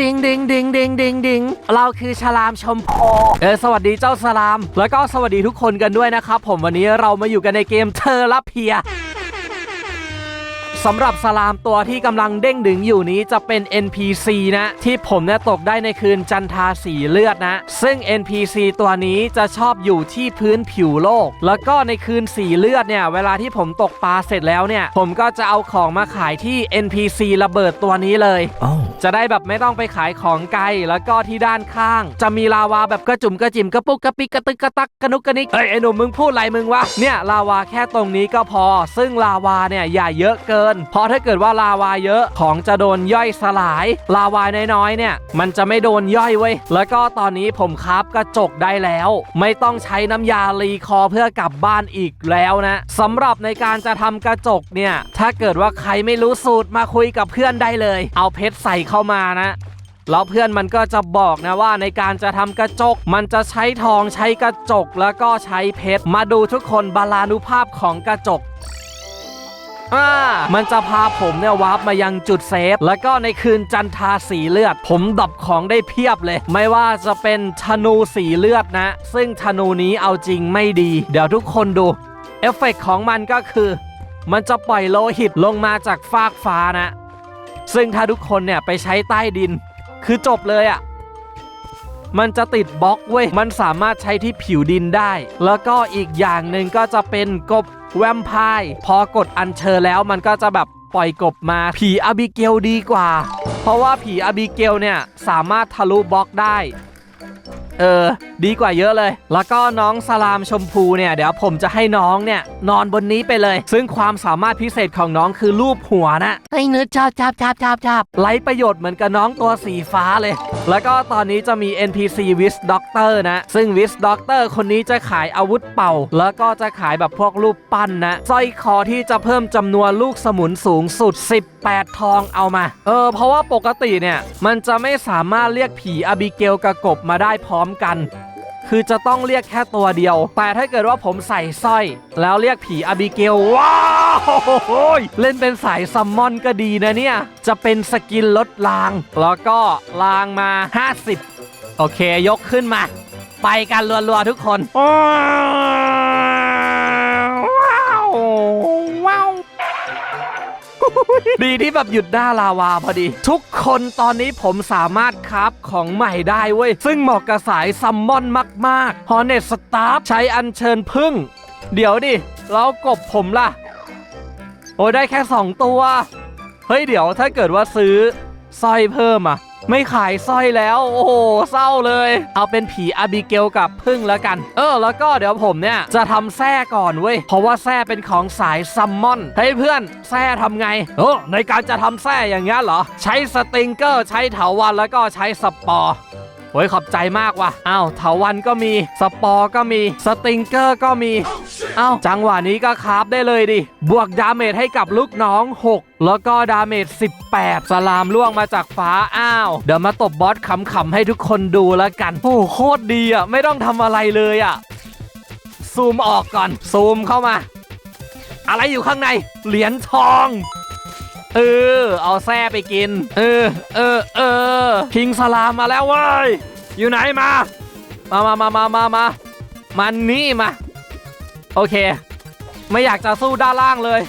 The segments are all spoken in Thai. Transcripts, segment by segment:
ดิงดิงดิงดิงดิงดิงเราคือฉลามชมพูเออสวัสดีเจ้าฉลาม แล้วก็สวัสดีทุกคนกันด้วยนะครับผมวันนี้เรามาอยู่กันในเกมเธอรับเพีย สำหรับสลามตัวที่กำลังเด้งดึงอยู่นี้จะเป็น NPC นะ ที่ผมเนี่ยตกได้ในคืนจันทราสีเลือดนะ ซึ่ง NPC ตัวนี้จะชอบอยู่ที่พื้นผิวโลก แล้วก็ในคืนสีเลือดเนี่ยเวลาที่ผมตกปลาเสร็จแล้วเนี่ย ผมก็จะเอาของมาขายที่ NPC ระเบิดตัวนี้เลยจะได้แบบไม่ต้องไปขายของไกลแล้วก็ที่ด้านข้าง จะมีลาวาแบบกระจุ่มกระจิ่มกระปุกกระปิกกระตึกกระตักกระนุกกระนิกเฮ้ยไอ้หนุ่มมึงพูดอะไรมึงวะเนี่ยลาวาแค่ตรงนี้ก็พอ ซึ่งลาวาเนี่ยอย่าเยอะเกินเพราะถ้าเกิดว่าลาวาเยอะของจะโดนย่อยสลาย ลาวาน้อยๆเนี่ย มันจะไม่โดนย่อยเว้ยแล้วก็ตอนนี้ผมคราฟกระจกได้แล้ว ไม่ต้องใช้น้ำยารีคอเพื่อกลับบ้านอีกแล้วนะสำหรับในการจะทำกระจกเนี่ย ถ้าเกิดว่าใครไม่รู้สูตรมาคุยกับเพื่อนได้เลย เอาเพชรใส่เข้ามานะแล้วเพื่อนมันก็จะบอกนะว่าในการจะทำกระจก มันจะใช้ทองใช้กระจกแล้วก็ใช้เพชร มาดูทุกคนบาลานุภาพของกระจก อ่ามันจะพาผมเนี่ยวาร์ปมายังจุดเซฟ แล้วก็ในคืนจันทาสีเลือด ผมดับของได้เพียบเลย ไม่ว่าจะเป็นธนูสีเลือดนะ ซึ่งธนูนี้เอาจริงไม่ดี เดี๋ยวทุกคนดู เอฟเฟกต์ของมันก็คือ มันจะปล่อยโลหิตลงมาจากฟากฟ้านะ ซึ่งถ้าทุกคนเนี่ยไปใช้ใต้ดิน คือจบเลยอะ่ะมันจะติดบล็อกเว้ย มันสามารถใช้ที่ผิวดินได้ แล้วก็อีกอย่างหนึ่งก็จะเป็นกบ แวมไพร์พอกดอัญเชิญแล้วมันก็จะแบบปล่อยกบมาผีอบิเกลดีกว่า เพราะว่าผีอบิเกลเนี่ยสามารถทะลุบล็อกได้ เออ ดีกว่าเยอะเลย แล้วก็น้องสลามชมพูเนี่ย เดี๋ยวผมจะให้น้องเนี่ย นอนบนนี้ไปเลย ซึ่งความสามารถพิเศษของน้องคือรูปหัวนะไอ้เนื้อจับจับจับจับจับไร้ประโยชน์เหมือนกับน้องตัวสีฟ้าเลย แล้วก็ตอนนี้จะมี NPC Wish Doctor นะ ซึ่ง Wish Doctor คนนี้จะขายอาวุธเป่า แล้วก็จะขายแบบพวกรูปปั้นนะสร้อยคอที่จะเพิ่มจำนวนลูกสมุนสูงสุด 18 ทองเอามา เออ เพราะว่าปกติเนี่ย มันจะไม่สามารถเรียกผีอาบิเกลกับกบมาได้พร้อมกัน คือจะต้องเรียกแค่ตัวเดียว แต่ถ้าเกิดว่าผมใส่สร้อย แล้วเรียกผีอาบิเกลว้าวเล่นเป็นสายซัมมอนก็ดีนะเนี่ย จะเป็นสกินลดลาง แล้วก็ลางมา 50 โอเคยกขึ้นมา ไปกันรัวๆทุกคน ดีที่แบบหยุดหน้าลาวาพอดี ทุกคนตอนนี้ผมสามารถคราฟของใหม่ได้เว้ย ซึ่งเหมาะกับสายซัมมอนมากๆฮอเนตสตาร์ใช้อัญเชิญพึ่ง เดี๋ยวดิ แล้วกบผมล่ะ โอ้ยได้แค่ 2 ตัว เฮ้ยเดี๋ยวถ้าเกิดว่าซื้อสร้อยเพิ่มอะ ไม่ขายสร้อยแล้ว โอ้โหเศร้าเลย เอาเป็นผีอาบิเกลกับพึ่งแล้วกัน เออ แล้วก็เดี๋ยวผมเนี่ย จะทำแส้ก่อนเว้ย เพราะว่าแส้เป็นของสายซัมมอนเฮ้ยเพื่อนแส้ทำไงโอ้ในการจะทำแส้อย่างเงี้ยเหรอ ใช้สติงเกอร์ ใช้เถาวันแล้วก็ใช้สปอร์ โอ้ยขอบใจมากว่ะอ้าวเถาวันก็มี สปอร์ก็มี สติงเกอร์ก็มีเอ้าจังหวะนี้ก็คาฟได้เลยดิ บวกดาเมจให้กับลูกน้อง 6 แล้วก็ดาเมจ 18 สลามล่วงมาจากฟ้าอ้าว เดี๋ยวมาตบบอสขำๆให้ทุกคนดูแล้วกัน โอ้โหโคตรดีอะ ไม่ต้องทำอะไรเลยอะ ซูมออกก่อน ซูมเข้ามา อะไรอยู่ข้างใน เหรียญทอง เออ เอาแส้ไปกิน เออ เออ เออ คิงสลามมาแล้วเว้ย อยู่ไหนมา มามามามามามามันนี่มา โอเค ไม่อยากจะสู้ด้านล่างเลย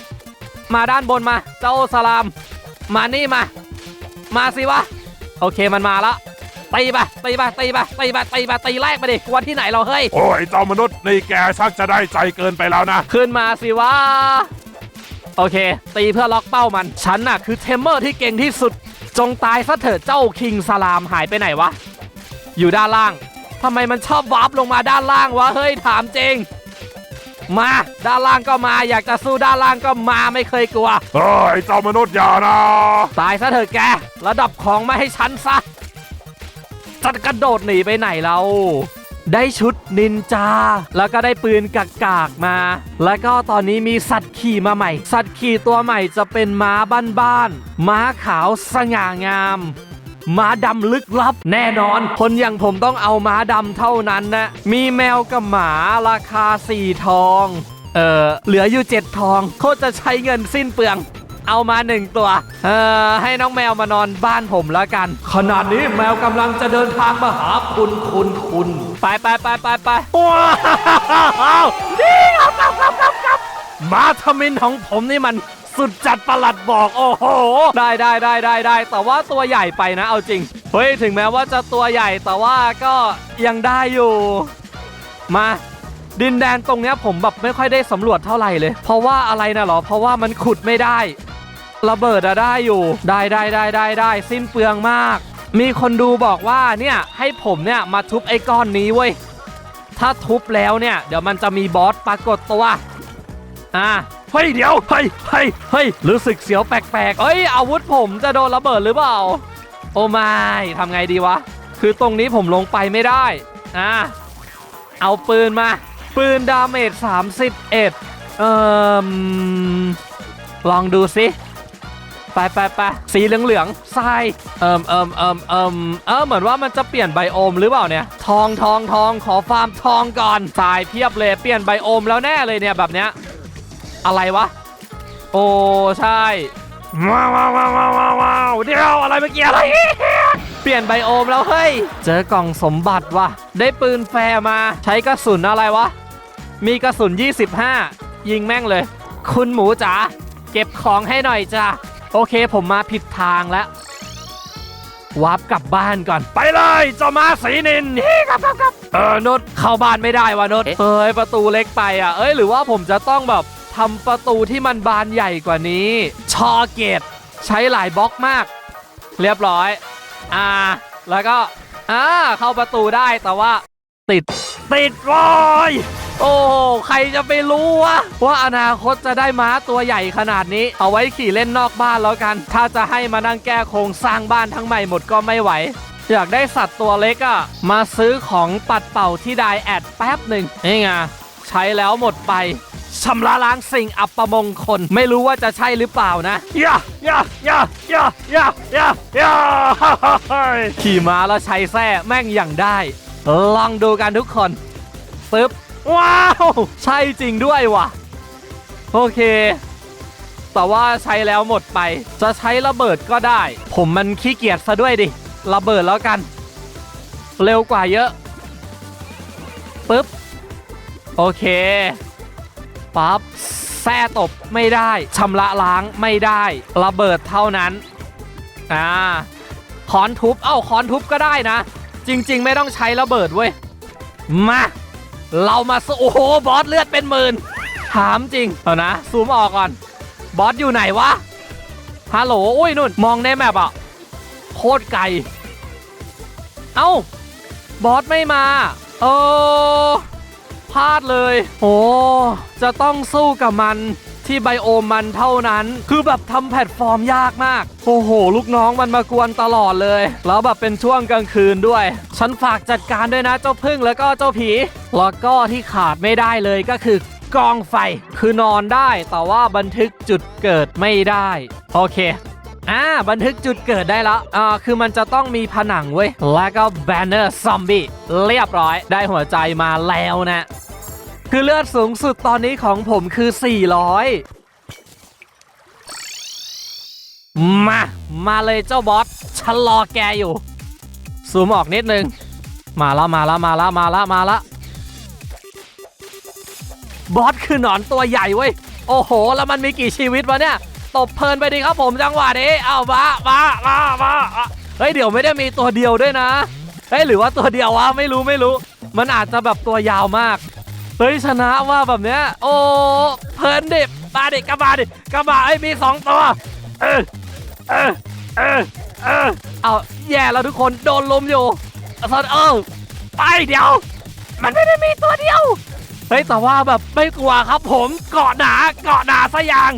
มาด้านบนมา เจ้าสลาม มานี่มา มาสิวะ โอเคมันมาละตีไปตีไปตีไปตีไปตีไปตีแรกไปดิวันที่ไหนเราเฮ้ย โอ้ยเจ้ามนุษย์นี่แกชักจะได้ใจเกินไปแล้วนะ ขึ้นมาสิวะ โอเค ตีเพื่อล็อกเป้ามัน ฉันน่ะคือเทมเมอร์ที่เก่งที่สุด จงตายซะเถิดเจ้าคิงสลามหายไปไหนวะ อยู่ด้านล่างทำไมมันชอบวาร์ปลงมาด้านล่างวะ เฮ้ย ถามจริง มาด้านล่างก็มาอยากจะสู้ด้านล่างก็มาไม่เคยกลัว เฮ้ยเจ้ามนุษย์อย่านะ ตายซะเถิดแก ระดับของมาให้ฉันซะจะกระโดดหนีไปไหนเรา ได้ชุดนินจา แล้วก็ได้ปืนกากากๆมา แล้วก็ตอนนี้มีสัตว์ขี่มาใหม่ สัตว์ขี่ตัวใหม่จะเป็นม้าบ้านๆ ม้าขาวสง่างามม้าดำลึกลับแน่นอน คนอย่างผมต้องเอาม้าดำเท่านั้นนะ มีแมวกับหมาราคา4ทอง เออเหลืออยู่7ทอง โคตรจะใช้เงินสิ้นเปลือง เอามาหนึ่งตัวเออให้น้องแมวมานอนบ้านผมแล้วกัน ขนาดนี้แมวกำลังจะเดินทางมาหาคุณคุณคุณไปไปไปไปไปว้าวนี่ครับครับครับครับครับมาทมินของผมนี่มันสุดจัดประหลัดบอกโอ้โห ได้ได้ได้ได้ได้แต่ว่าตัวใหญ่ไปนะเอาจริง เฮ้ย ถึงแม้ว่าจะตัวใหญ่แต่ว่าก็ยังได้อยู่ มาดินแดนตรงเนี้ยผมแบบไม่ค่อยได้สำรวจเท่าไหร่เลย เพราะว่าอะไรนะหรอ เพราะว่ามันขุดไม่ได้ ระเบิดอะได้อยู่ ได้ได้ได้ได้ได้สิ้นเปลืองมาก มีคนดูบอกว่าเนี่ยให้ผมเนี่ยมาทุบไอ้ก้อนนี้เว้ย ถ้าทุบแล้วเนี่ยเดี๋ยวมันจะมีบอสปรากฏตัว อ่าเฮ้ยเดี๋ยวเฮ้ยเฮ้ยเฮ้ยรู้สึกเสียวแปลกๆเอ้ยอาวุธผมจะโดนระเบิดหรือเปล่า โอ้ไม่ทำไงดีวะ คือตรงนี้ผมลงไปไม่ได้อ่าเอาปืนมา ปืนดาเมจ31เอ่อลองดูสิ ไปไปไปสีเหลืองเหลืองๆทรายเอิมเอิมเอิมเอิมเออเหมือนว่ามันจะเปลี่ยนไบโอมหรือเปล่าเนี่ย ทองทองทองขอฟาร์มทองก่อนทรายเพียบเลยเปลี่ยนไบโอมแล้วแน่เลยเนี่ยแบบเนี้ยอะไรวะ โอ้ใช่ว้าวว้าวว้าวว้าวว้าวว้าวเดี๋ยวอะไรเมื่อกี้อะไรเปลี่ยนไบโอมแล้วเฮ้ย เจอกล่องสมบัติว่ะ ได้ปืนแฟร์มาใช้กระสุนอะไรวะ มีกระสุน 25 ยิงแม่งเลย คุณหมูจ๋าเก็บของให้หน่อยจ้า โอเคผมมาผิดทางแล้ววาร์ปกลับบ้านก่อน ไปเลยเจ้ามาสีนินนี่ครับครับครับเออนุชเข้าบ้านไม่ได้วะนุชเอ้ยประตูเล็กไปอะเอ้ยหรือว่าผมจะต้องแบบทำประตูที่มันบานใหญ่กว่านี้ ชอเกต ใช้หลายบล็อกมาก เรียบร้อย อ่า แล้วก็อ่าเข้าประตูได้แต่ว่า ติด ติดวอย โอ้ใครจะไปรู้วะว่าอนาคตจะได้ม้าตัวใหญ่ขนาดนี้ เอาไว้ขี่เล่นนอกบ้านแล้วกัน ถ้าจะให้มานั่งแก้โครงสร้างบ้านทั้งใหม่หมดก็ไม่ไหว อยากได้สัตว์ตัวเล็กอะมาซื้อของปัดเป่าที่ไดแอดแป๊บหนึ่งนี่ไงใช้แล้วหมดไปชำระล้างสิ่งอัปมงคล ไม่รู้ว่าจะใช่หรือเปล่านะย่าย่าย่าย่าย่าย่าย่าขี่ม้าแล้วใช้แส้แม่งอย่างได้ ลองดูกันทุกคนปึ๊บ ว้าว ใช่จริงด้วยว่ะ โอเค แต่ว่าใช้แล้วหมดไป จะใช้ระเบิดก็ได้ ผมมันขี้เกียจซะด้วยดิ ระเบิดแล้วกัน เร็วกว่าเยอะปึ๊บ โอเคปั๊บแส้ตบไม่ได้ชำระล้างไม่ได้ ระเบิดเท่านั้น อ่าคอนทุบ เอ้าคอนทุบก็ได้นะ จริง ๆ ไม่ต้องใช้ระเบิดเว้ย มา เรามาสู้โอ้โหบอสเลือดเป็นหมื่นถามจริงเอานะซูมออกก่อน บอสอยู่ไหนวะฮัลโหลอุ้ยนุ่นมองในแมปอะโคตรไกลเอ้าบอสไม่มาเออพลาดเลย โอ้จะต้องสู้กับมัน ที่ไบโอมมันเท่านั้น คือแบบทำแพลตฟอร์มยากมาก โอ้โห ลูกน้องมันมากวนตลอดเลย แล้วแบบเป็นช่วงกลางคืนด้วย ฉันฝากจัดการด้วยนะเจ้าพึ่งแล้วก็เจ้าผี แล้วก็ที่ขาดไม่ได้เลยก็คือกองไฟ คือนอนได้แต่ว่าบันทึกจุดเกิดไม่ได้ โอเคอ่าบันทึกจุดเกิดได้แล้วอ่าคือมันจะต้องมีผนังเว้ย แล้วก็แบนเนอร์ซอมบี้เรียบร้อย ได้หัวใจมาแล้วนะ คือเลือดสูงสุดตอนนี้ของผมคือ 400 มา มาเลยเจ้าบอสฉันรอแกอยู่ ซูมออกนิดนึง มาละมาละมาละมาละมาละบอสคือหนอนตัวใหญ่เว้ย โอ้โห แล้วมันมีกี่ชีวิตวะเนี่ย ตบเพลินไปดีครับผมจังหวะนี้ เอามามามามาเฮ้ย เดี๋ยวไม่ได้มีตัวเดียวด้วยนะ เฮ้ย หรือว่าตัวเดียววะ ไม่รู้ไม่รู้ มันอาจจะแบบตัวยาวมาก เฮ้ยชนะว่าแบบเนี้ยโอ้เพลินดิมาดิกระบาดิกระบาไอ้มีสองตัวเออเออเออเออเอาแย่แล้วทุกคนโดนลมอยู่สอนเออไปเดี๋ยว มันไม่ได้มีตัวเดียวเฮ้ยแต่ว่าแบบไม่กลัวครับผมเกาะหนาเกาะหนาซะอย่าง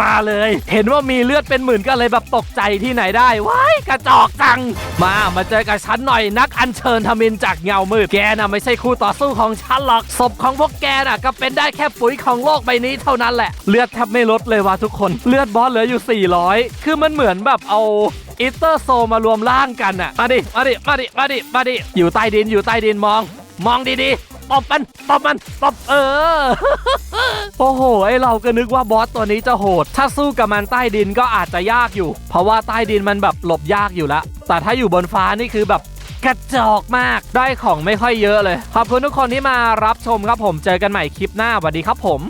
มาเลย เห็นว่ามีเลือดเป็นหมื่นก็เลยแบบตกใจที่ไหนได้ว้ายกระจอกจัง มามาเจอกับฉันหน่อยนักอัญเชิญทมินจากเงามืดแกน่ะไม่ใช่คู่ต่อสู้ของฉันหรอกศพของพวกแกน่ะ ก็เป็นได้แค่ปุ๋ยของโลกใบนี้เท่านั้นแหละเลือดแทบไม่ลดเลยว่ะทุกคนเลือดบอสเหลืออยู่ 400 คือมันเหมือนแบบเอาอิสเตอร์โซมารวมร่างกันอะมาดิมาดิมาดิมาดิมาดิอยู่ใต้ดินอยู่ใต้ดินมอง มองดี ตบมันตบมันตบเออ โอ้โห ไอเราก็นึกว่าบอสตัวนี้จะโหด ถ้าสู้กับมันใต้ดินก็อาจจะยากอยู่ เพราะว่าใต้ดินมันแบบหลบยากอยู่ละ แต่ถ้าอยู่บนฟ้านี่คือแบบกระจอกมากได้ของไม่ค่อยเยอะเลย ขอบคุณทุกคนที่มารับชมครับผมเจอกันใหม่คลิปหน้าสวัสดีครับผม